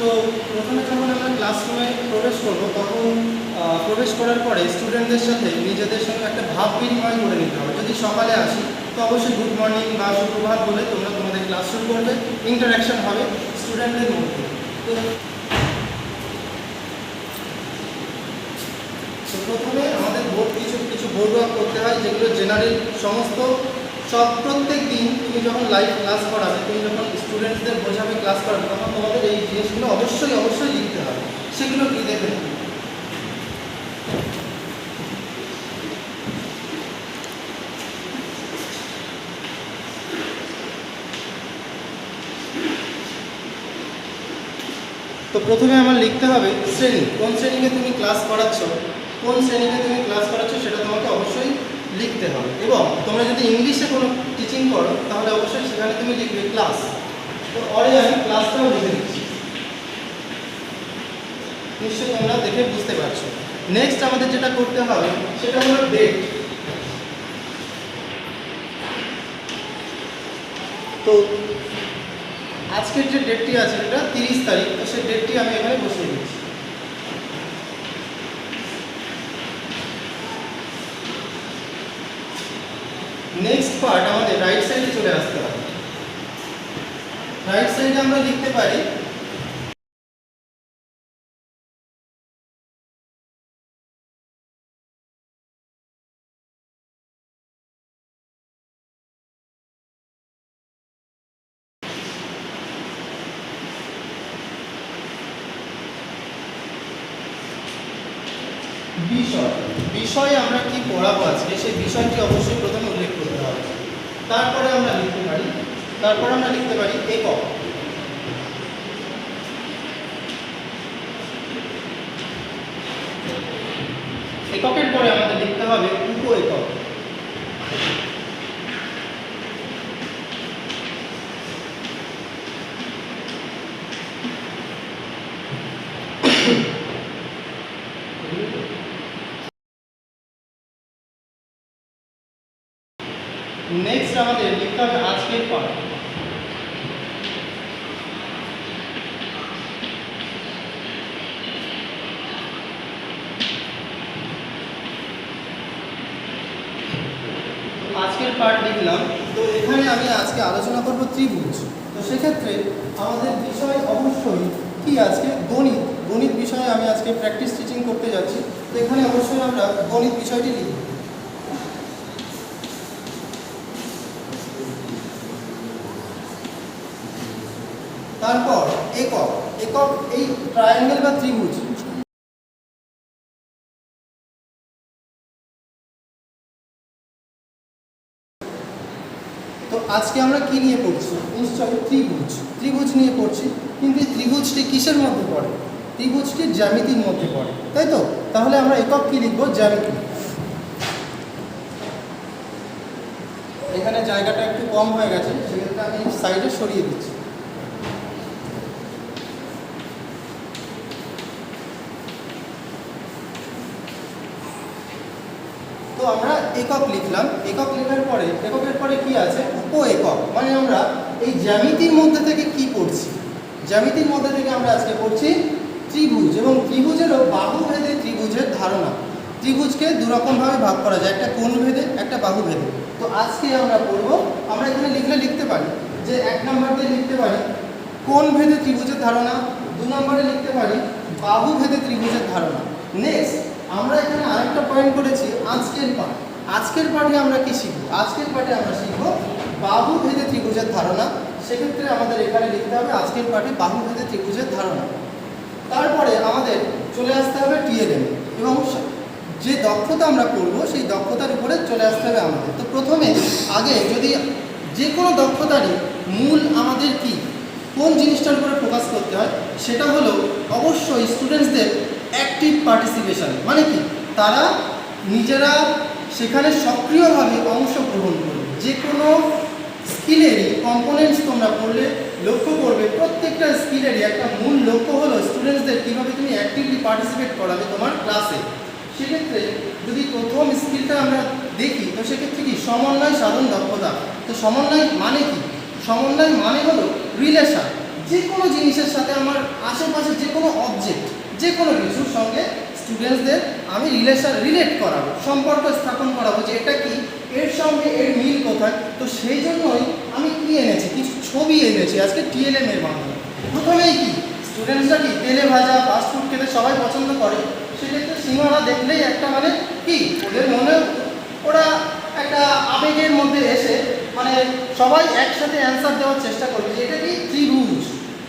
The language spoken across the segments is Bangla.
তো প্রথমে যখন আমরা ক্লাসরুমে প্রবেশ করব, তখন প্রবেশ করার পরে স্টুডেন্টদের সাথে নিজেদের সঙ্গে একটা ভাব বিনিময় করে নিতে হবে। যদি সকালে আসি, তো অবশ্যই গুড মর্নিং বা সুপ্রভাত বলে তোমরা তোমাদের ক্লাস শুরু করবে ইন্টারাকশন হবে স্টুডেন্টদের মধ্যে। তো প্রথমে আমাদের বোর্ড কিছু কিছু বোর্ড করতে হয়, যেগুলো জেনারেল সমস্ত সব প্রত্যেক দিন তুমি যখন লাইভ ক্লাস করাবে, তুমি যখন স্টুডেন্টদের বোঝাবে ক্লাস করাবে, তখন তোমাদের এই জিনিসগুলো অবশ্যই অবশ্যই লিখতে হবে। সেগুলো কি দেখবে তো প্রথমে আমার লিখতে হবে শ্রেণি। কোন শ্রেণীকে তুমি ক্লাস করাচ্ছ? কোন শ্রেণীকে তুমি ক্লাস করাচ্ছ সেটা তোমাকে অবশ্যই লিখতে হবে। এবং তোমরা যদি ইংলিশে কোনো টিচিং করো, তাহলে অবশ্যই সেখানে তুমি লিখবে ক্লাস তো অরে আমি ক্লাসটাও লিখে দিচ্ছি। নিশ্চয়ই তোমরা দেখে বুঝতে পারছ। নেক্সট আমাদের যেটা করতে হবে, সেটা হলো ডেট তো আজকের যে ডেটটি আছে এটা তিরিশ তারিখ। তো সেই ডেটটি আমি এখানে বসিয়ে দিচ্ছি। নেক্সট পার্ট আমাদের রাইট সাইডে চলে আসতে হবে। রাইট সাইডে আমরা লিখতে পারি, বিষয়। বিষয়ে আমরা কি পড়াবো আজকে? সেই বিষয়টি অবশ্যই প্রথমে উল্লেখ করতে হবে তারপরে আমরা লিখতে পারি তারপরে আমরা লিখতে পারি একক এককের পরে আমাদের লিখতে হবে উপ একক নেক্সট আমাদের লিখতে হবে আজকের পাঠ আজকের পার্ট লিখলাম তো এখানে আমি আজকে আলোচনা করব ত্রিভুজ। তো সেক্ষেত্রে আমাদের বিষয় অবশ্যই কি আজকে? গণিত। গণিত বিষয়ে আমি আজকে প্র্যাকটিস টিচিং করতে যাচ্ছি। তো এখানে অবশ্যই আমরা গণিত বিষয়টি লিখব। তারপর একক। একক এই ট্রায়াঙ্গেল বা ত্রিভুজ আজকে আমরা কি নিয়ে পড়ছি? নিশ্চয়ই ত্রিভুজ। ত্রিভুজ নিয়ে পড়ছি। কিন্তু এই ত্রিভুজটি কিসের মধ্যে পড়ে? ত্রিভুজটি জ্যামিতির মধ্যে পড়ে। তাই তো? তাহলে আমরা একক কী লিখব? জ্যামিতি। এখানে জায়গাটা একটু কম হয়ে গেছে সেক্ষেত্রে আমি সাইডে সরিয়ে দিচ্ছি তো আমরা একক লিখলাম। একক লেখার পরে, এককের পরে কি আছে? উপ একক মানে আমরা এই জ্যামিতির মধ্যে থেকে কি পড়ছি? জ্যামিতির মধ্যে থেকে আমরা আজকে পড়ছি ত্রিভুজ এবং ত্রিভুজেরও বাহু ভেদে ত্রিভুজের ধারণা। ত্রিভুজকে দুরকমভাবে ভাগ করা যায়, একটা কোণ ভেদে, একটা বাহু ভেদে। তো আজকে আমরা পড়ব, আমরা এখানে লিখলে লিখতে পারি যে এক নম্বর দিয়ে লিখতে পারি কোণ ভেদে ত্রিভুজের ধারণা, দু নম্বরে লিখতে পারি বাহু ভেদে ত্রিভুজের ধারণা। নেক্সট আমরা এখানে আরেকটা পয়েন্ট করেছি আজকের পাঠ আজকের পাঠে আমরা কি শিখব? আজকের পাঠে আমরা শিখব বাহু ভেদে ত্রিভুজের ধারণা। সেক্ষেত্রে আমাদের এখানে লিখতে হবে আজকের পাঠে বাহু ভেদে ত্রিভুজের ধারণা। তারপরে আমাদের চলে আসতে হবে টিএলএম এবং যে দক্ষতা আমরা করব সেই দক্ষতার উপরে চলে আসতে হবে আমাদের। তো প্রথমে, আগে যদি যে কোনো দক্ষতারই মূল আমাদের কি, কোন জিনিসটার উপরে ফোকাস করতে হয়, সেটা হলো অবশ্যই স্টুডেন্টসদের অ্যাক্টিভ পার্টিসিপেশন মানে কি? তারা নিজেরা সেখানে সক্রিয়ভাবে অংশগ্রহণ করবে। যে কোনো স্কিলেরই কম্পোনেন্টস তোমরা পড়লে লক্ষ্য করবে, প্রত্যেকটা স্কিলেরই একটা মূল লক্ষ্য হলো স্টুডেন্টসদের কীভাবে তুমি অ্যাক্টিভলি পার্টিসিপেট করাবে তোমার ক্লাসে সেক্ষেত্রে যদি প্রথম স্কিলটা আমরা দেখি, তো সেক্ষেত্রে কি? সমন্বয় সাধন দক্ষতা। তো সমন্বয় মানে কি? সমন্বয় মানে হলো রিলেশন যে কোনো জিনিসের সাথে আমার আশেপাশে যে কোনো অবজেক্ট যে কোনো কিছুর সঙ্গে স্টুডেন্টসদের আমি রিলেশন রিলেট করাবো, সম্পর্ক স্থাপন করাবো যে এটা কি, এর সঙ্গে এর মিল কোথায়? তো সেই জন্যই আমি কি এনেছি? কিছু ছবি এনেছি, আজকে টিএলএম এর মাধ্যমে। প্রথমেই কি স্টুডেন্টসরা কি তেলে ভাজা ফাস্ট ফুড খেতে সবাই পছন্দ করে? সেক্ষেত্রে সিঙ্গারা দেখলেই একটা মানে কি, ওদের মনে ওরা একটা আবেগের মধ্যে এসে মানে সবাই একসাথে অ্যান্সার দেওয়ার চেষ্টা করবে যে এটা কি ত্রিভুজ?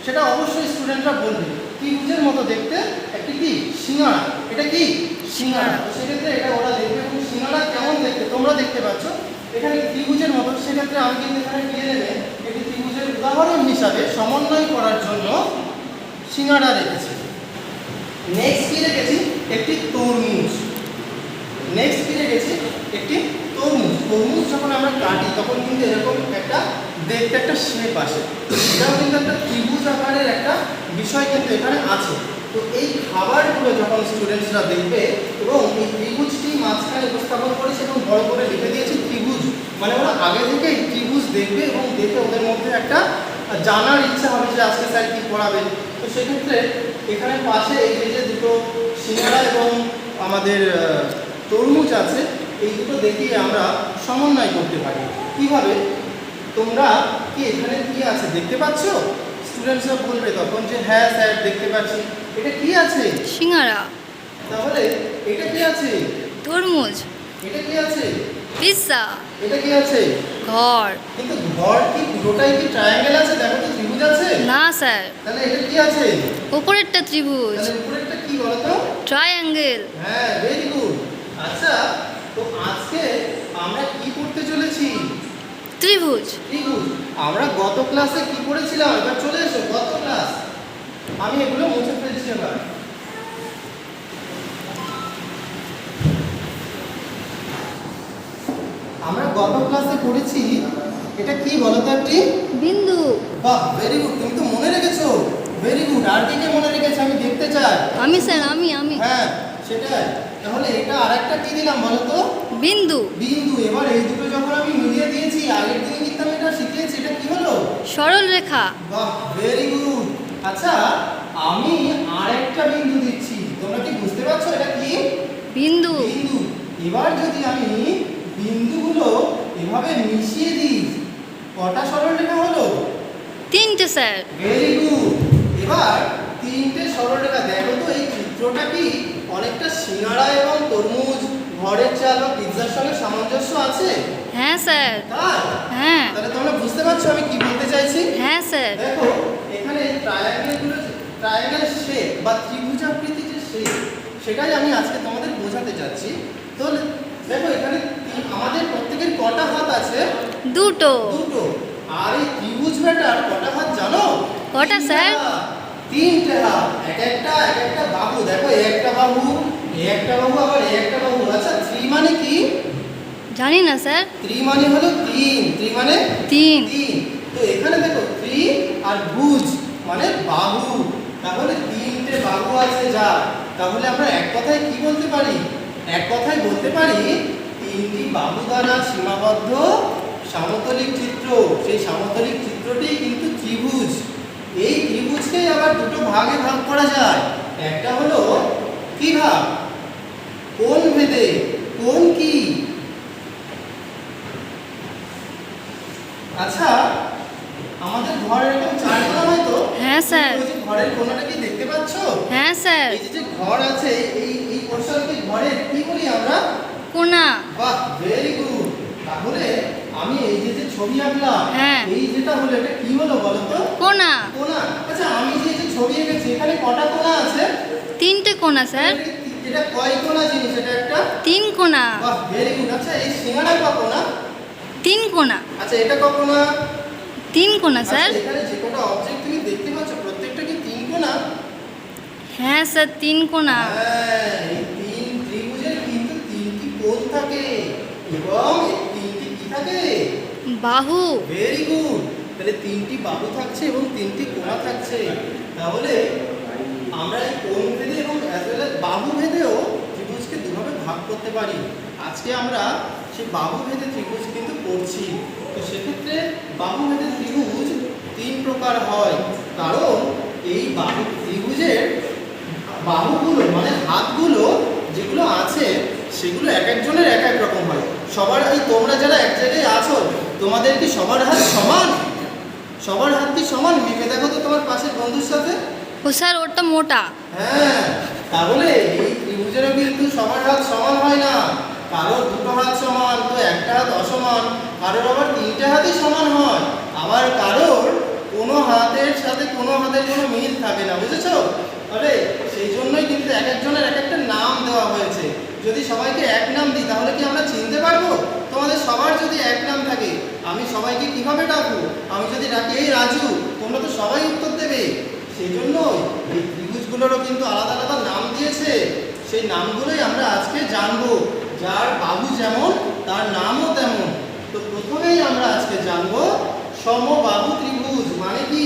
সেটা অবশ্যই স্টুডেন্টরা বলবে। ত্রিভুজের মতো দেখতে? একটি কি? সিঙ্গারা এটা কি? সিঙ্গারা তো সেক্ষেত্রে এটা ওরা দেখবে এবং সিঙ্গারা কেমন দেখতে? তোমরা দেখতে পাচ্ছ। এখানে ত্রিভুজের মতো। সেক্ষেত্রে আমি কিন্তু এখানে দিয়ে দেবে একটি ত্রিভুজের উদাহরণ হিসাবে সমন্বয় করার জন্য সিঙ্গারা রেখেছি। নেক্সট কি রেখেছি? একটি তরমুজ। নেক্সট কি রেখেছি? একটি তরমুজ তরমুজ যখন আমরা কাটি, তখন কিন্তু এরকম একটা দেখতে একটা শেপ আসে। এটাও কিন্তু একটা ত্রিভুজ আকারের একটা বিষয় কিন্তু এখানে আছে। তো এই খাবারগুলো যখন স্টুডেন্টসরা দেখবে, এবং এই ত্রিভুজটি মাঝখানে উপস্থাপন করেছে এবং বড় করে লিখে দিয়েছে ত্রিভুজ মানে ওরা আগে থেকেই ত্রিভুজ দেখবে এবং দেখে ওদের মধ্যে একটা জানার ইচ্ছা হবে যে আজকে স্যার কী পড়াবেন। তো সেক্ষেত্রে এখানে পাশে এই যে যে দুটো সিঙ্গারা এবং আমাদের তরমুজ আছে এই দুটো দেখিয়ে আমরা সমন্বয় করতে পারি। কীভাবে? তোমরা কি এখানে কি আছে দেখতে পাচ্ছ? স্টুডেন্টসরা বলবে তখন যে হ্যাঁ স্যার দেখতে পাচ্ছি। এটা কি আছে? সিঙ্গারা। তাহলে এটা কি আছে? তরমুজ। এটা কি আছে? পিৎজা। এটা কি আছে? ঘর। কিন্তু ঘর কি পুরোটাই কি ট্রায়াঙ্গেল আছে? দেখো তো ত্রিভুজ আছে? না স্যার। তাহলে এটা কি আছে? উপরেরটা ত্রিভুজ। তাহলে উপরেরটা কি বলো তো ট্রায়াঙ্গেল হ্যাঁ ভেরি গুড আচ্ছা তো আজকে আমরা কি করতে চলেছি? ত্রিভুজ। ত্রিভুজ। আমরা গত ক্লাসে কি পড়েছিলাম? এবার চলে এসো গত ক্লাস আমি এগুলো মুছে ফেলছি এবার। আমরা গত ক্লাসে পড়েছি এটা কি বলো তো একটি? বিন্দু। বাহ ভেরি গুড তুমি তো মনে রেখেছো? ভেরি গুড আর কে মনে রেখেছো? আমি দেখতে চাই। আমি স্যার আমি আমি। হ্যাঁ সেটাই। তাহলে এটা আরেকটা কি দিলাম বলো তো? বিন্দু। বিন্দু। এবার এই দুটো যখন আমি মিলিয়ে দিয়েছি আগের দিনে কিন্তু আমি এটা শিখিয়েছি এটা কি হলো? সরল রেখা। বাহ ভেরি গুড আচ্ছা আমি আরেকটা বিন্দু দিচ্ছি। তোমরা কি বুঝতে পারছ এটা কি? বিন্দু। বিন্দু। এবার যদি আমি বিন্দুগুলো এভাবে মিশিয়ে দিই কটা সরলরেখা হলো? তিনটে স্যার। ভেরি গুড এবার তিনটে সরলরেখা দেখো তো এই চিত্রটা কি? অনেকটা সিঙ্গাড়া এবং তরমুজ ঘরের চাল বা পিৎজার সঙ্গে সামঞ্জস্য আছে? হ্যাঁ স্যার। হ্যাঁ। তাহলে তোমরা বুঝতে পারছ আমি কি বলতে চাইছি? হ্যাঁ স্যার। দেখো এখানে ট্রায়াঙ্গেলগুলো ট্রায়াঙ্গেল শেপ বা ত্রিভুজাকৃতি যে শেপ সেটাই আমি আজকে তোমাদের বোঝাতে চাচ্ছি। তো দেখো এখানে আমাদের প্রত্যেকের কটা হাত আছে? দুটো। দুটো। আর এই ত্রিভুজ ব্যাটার কটা হাত জানো? কটা, স্যার? তিনটে হাত এক একটা এক একটা বাহু। দেখো একটা বাহু এই একটা বাহু আবার একটা বাহু। আচ্ছা ত্রি মানে কি? জানি না স্যার। ত্রি মানে হলো তিন। ত্রি মানে তিন। তিন। তো এখানে দেখো ত্রি আর ভুজ মানে বাহু। তাহলে তিনটে বাহু আছে যা। তাহলে আমরা এক কথায় কি বলতে পারি? এক কথায় বলতে পারি তিনটি বাহু দ্বারা সীমাবদ্ধ সামতলিক চিত্র। সেই সামতলিক চিত্রটি কিন্তু ত্রিভুজ। এই ত্রিভুজকেই আবার দুটো ভাগে ভাগ করা যায়। একটা হলো কি ভাগ? কোন ভেদে? কোন কি? আচ্ছা আমাদের ঘর এরকম চার কোণা হয় তো? হ্যাঁ, স্যার। ঘরের কোণাটা কি দেখতে পাচ্ছ? হ্যাঁ স্যার। এই যে ঘর আছে এই এই পোর্শনকে ঘরের কি বলি আমরা? কোনা বাহ ভেরি গুড তাহলে আমি এই যে যে ছবি আঁকলাম হ্যাঁ। এই যেটা হলো এটা কি হলো বলো তো? কোনা। কোণা আচ্ছা আমি যে যে ছবি এঁকেছি এখানে কটা কোণা আছে? তিনটে কোনা স্যার। এটা কয় কোণা জিনিস এটা একটা? তিন কোনা। বাহ ভেরি গুড আচ্ছা এই সিঙ্গারা ক কোণা তিন কোনা। আচ্ছা এটা ক কোণা তিন কোনা স্যার। আচ্ছা, এখানে যে কটা অবজেক্ট তুমি দেখতে পাচ্ছ প্রত্যেকটা কি তিন কোণা হ্যাঁ স্যার তিন কোনা। হ্যাঁ তিন ত্রিভুজের কিন্তু তিনটি কোণ থাকে। এবং থাকে? বাহু। ভেরি গুড তাহলে তিনটি বাহু থাকছে এবং তিনটি কোণা থাকছে। তাহলে আমরা এই কোণ ভেদে এবং বাহু ভেদেও ত্রিভুজকে দুভাবে ভাগ করতে পারি। আজকে আমরা সেই বাহু ভেদে ত্রিভুজ কিন্তু করছি। তো সেক্ষেত্রে বাহু ভেদে ত্রিভুজ তিন প্রকার হয়। কারণ এই বাহু ত্রিভুজের বাহুগুলো মানে হাতগুলো যেগুলো আছে সেগুলো এক একজনের এক এক রকম হয়। সবার এই তোমরা যারা এক জায়গায় আছো তোমাদের কি সবার হাত সমান? সবার হাত কি সমান? মেপে দেখো তো তোমার পাশের বন্ধুর সাথে। ও স্যার ওটা মোটা। হ্যাঁ তাহলে এই ত্রিভুজেরও কিন্তু সবার হাত সমান হয় না। কারোর দুটো হাত সমান তো একটা হাত অসমান। কারোর আবার তিনটে হাতই সমান হয়। আবার কারোর কোনো হাতের সাথে কোনো হাতের কোনো মিল থাকে না বুঝেছ? আরে সেই জন্যই কিন্তু এক একজনের এক একটা নাম দেওয়া হয়েছে। যদি সবাইকে এক নাম দিই, তাহলে কি আমরা চিনতে পারব? তোমাদের সবার যদি এক নাম থাকে, আমি সবাইকে কীভাবে ডাকবো? আমি যদি ডাকি, এই রাজু, তোমরা তো সবাই উত্তর দেবে। সেই জন্য এই ত্রিভুজগুলোরও কিন্তু আলাদা আলাদা নাম দিয়েছে। সেই নামগুলোই আমরা আজকে জানব। যার বাবু যেমন, তার নামও তেমন। তো প্রথমেই আমরা আজকে জানব সমবাহু ত্রিভুজ মানে কি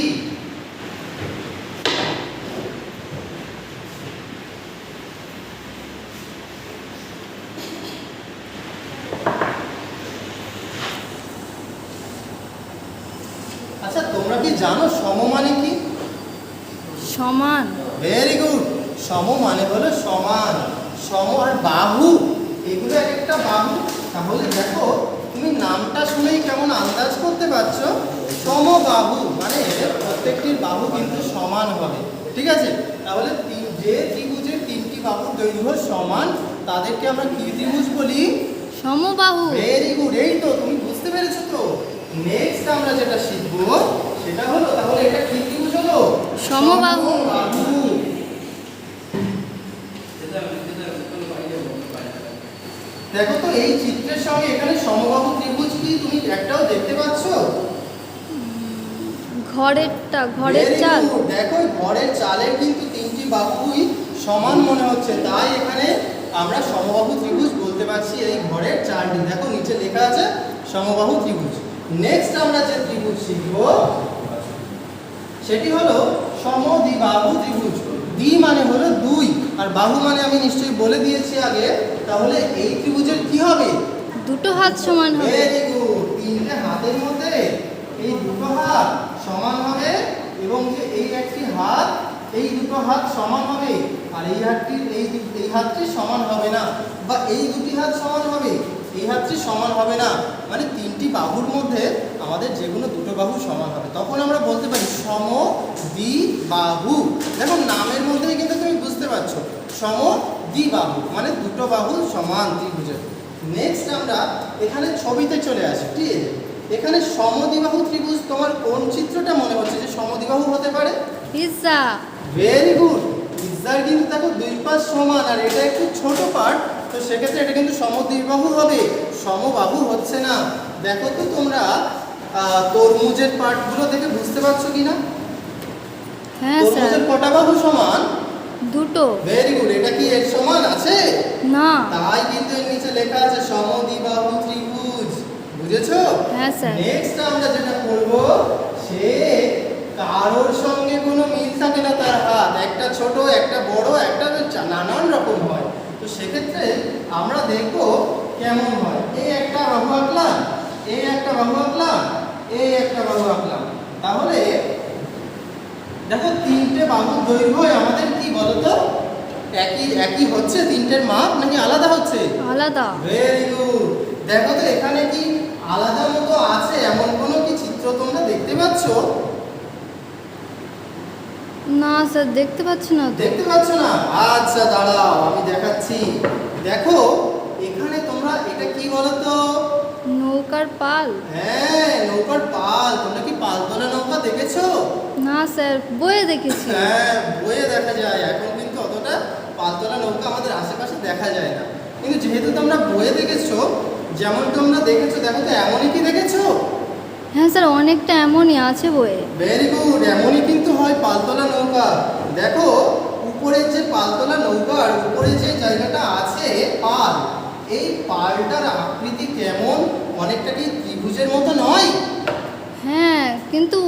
আচ্ছা তোমরা কি জানো সম মানে কি সমান। ভেরি গুড সম মানে হলো সমান। সম আর বাহু এগুলো এক একটা বাহু। তাহলে দেখো তুমি নামটা শুনেই কেমন আন্দাজ করতে পারছ? সমবাহু মানে প্রত্যেকটির বাহু কিন্তু সমান হবে। ঠিক আছে? তাহলে যে ত্রিভুজের তিনটি বাহুর দৈর্ঘ্য সমান তাদেরকে আমরা কি ত্রিভুজ বলি? সমবাহু ভেরি গুড এই তো তুমি বুঝতে পেরেছ তো? নেক্সট আমরা যেটা শিখব সেটা হলো তাহলে এটা কি সমবাহু। দেখো তো এই চিত্রের সঙ্গে এখানে সমবাহু ত্রিভুজ কি তুমি একটাও দেখতে পাচ্ছ? ঘরেরটা ঘরের চাল। দেখো ঘরের চালের কিন্তু তিনটি বাহুই সমান মনে হচ্ছে। তাই এখানে আমরা সমবাহু ত্রিভুজ বলতে পারছি এই ঘরের চালটি। দেখো নিচে লেখা আছে সমবাহু ত্রিভুজ। নেক্সট আমরা যে ত্রিভুজ শিখব সেটি হলো সমদ্বিবাহু ত্রিভুজ। দ্বি মানে হলো দুই আর বাহু মানে আমি নিশ্চয়ই বলে দিয়েছি আগে তাহলে এই ত্রিভুজের কি হবে? দুটো হাত সমান হবে। ভেরি গুড তিনটে হাতের মধ্যে এই দুটো হাত সমান হবে এবং যে এই একটি হাত এই দুটো হাত সমান হবে আর এই হাতটি এই এই হাতটি সমান হবে না বা এই দুটি হাত সমান হবে এই হাতটি সমান হবে না? মানে তিনটি বাহুর মধ্যে আমাদের যে কোনো দুটো বাহু সমান হবে। তখন আমরা বলতে পারি সম দ্বি বাহু। দেখো নামের মধ্যেই কিন্তু তুমি বুঝতে পারছ। সম দ্বি বাহু মানে দুটো বাহু সমান ত্রিভুজের। নেক্সট আমরা এখানে ছবিতে চলে আসি ঠিক আছে? এখানে সমদ্বিবাহু ত্রিভুজ তোমার কোন চিত্রটা মনে হচ্ছে যে সমদ্বিবাহু হতে পারে? পিৎজা ভেরি গুড পিৎজার কিন্তু দেখো দুই পাশ সমান আর এটা একটু ছোট পার্ট তো সেক্ষেত্রে এটা কিন্তু সমদ্বিবাহু হবে। সমবাহু হচ্ছে না। দেখো তো তোমরা তরমুজের পার্টগুলো দেখে বুঝতে পারছ কিনা? হ্যাঁ স্যার। তরমুজের কটা বাহু সমান? দুটো। ভেরি গুড এটা কি এর সমান আছে? না। তাই কিন্তু এর নিচে লেখা আছে সমদ্বিবাহু ত্রিভুজ। বুঝেছ? হ্যাঁ স্যার। নেক্সট আমরা যেটা করব সে কারোর সঙ্গে কোনো মিল থাকে না তার হাত। একটা ছোট একটা বড় একটা নানান রকম হয়। তো সেক্ষেত্রে আমরা দেখব কেমন হয়। এই একটা বাহু আঁকলাম এই একটা বাহু আঁকলাম এই একটা বাহু আঁকলাম তাহলে দেখো তিনটে বাহুর দৈর্ঘ্য আমাদের কি বলতো? একই একই হচ্ছে তিনটের মাপ নাকি আলাদা হচ্ছে? আলাদা। ভেরি গুড দেখো তো এখানে কি আলাদা মতো আছে এমন কোনো কি চিত্র তোমরা দেখতে পাচ্ছ? না স্যার দেখতে পাচ্ছি না। দেখতে পাচ্ছ না? আচ্ছা দাঁড়াও আমি দেখাচ্ছি। দেখো এখানে তোমরা এটা কি বলো তো নৌকার পাল। হ্যাঁ নৌকার পাল। তোমরা কি পালতোলা নৌকা দেখেছ? না স্যার বইয়ে দেখেছি। হ্যাঁ বইয়ে দেখা যায়। এখন কিন্তু অতটা পালতোলা নৌকা আমাদের আশেপাশে দেখা যায় না। কিন্তু যেহেতু তোমরা বইয়ে দেখেছ যেমন তোমরা দেখেছ দেখো তো এমনই কি দেখেছ? হ্যাঁ স্যার অনেকটা এমনই আছে বইয়ে। ভেরি গুড এমনই কিন্তু হয় পালতোলা নৌকা। দেখো উপরের যে পালতোলা নৌকার উপরে যে জায়গাটা আছে পাল এই পালটার আকৃতি কেমন? অনেকটা কি ত্রিভুজের মতো নয়? হ্যাঁ কিন্তু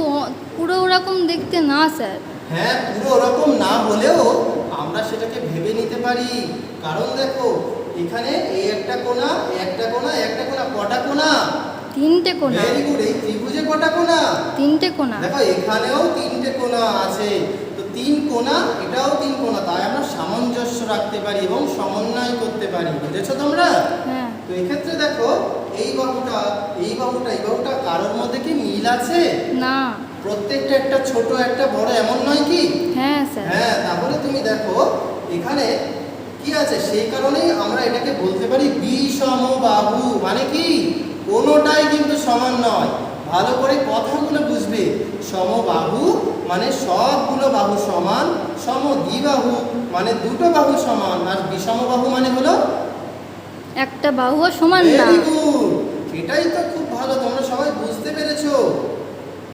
পুরো ওরকম দেখতে না স্যার। হ্যাঁ পুরো ওরকম না হলেও আমরা সেটাকে ভেবে নিতে পারি। কারণ দেখো এখানে এই একটা কোণা একটা কোণা একটা কোণা কটা কোণা তিনটে কোণা। ভেরি গুড এই ত্রিভুজে কটা কোণা? তিনটে কোণা। দেখো এখানেও তিনটে কোণা আছে। তো তিন কোণা এটাও তিন কোণা। তাই আমরা সামঞ্জস্য রাখতে পারি এবং সমন্বয় করতে পারি। বুঝেছ তোমরা? হ্যাঁ। তো এক্ষেত্রে দেখো এই বাহুটা এই বাহুটা এই বাহুটা কারোর মধ্যে কি মিল আছে? না। প্রত্যেকটা একটা ছোট একটা বড় এমন নয় কি? হ্যাঁ স্যার। হ্যাঁ তাহলে তুমি দেখো এখানে কি আছে? সেই কারণেই আমরা এটাকে বলতে পারি বিষম বাহু মানে কি? কোনোটাই কিন্তু সমান নয়। ভালো করে কথাগুলো বুঝবে। সমবাহু মানে সবগুলো বাহু সমান সম দ্বিবাহু মানে দুটো বাহু সমান আর বিষমবাহু মানে হলো একটা বাহু সমান না। এটাই তো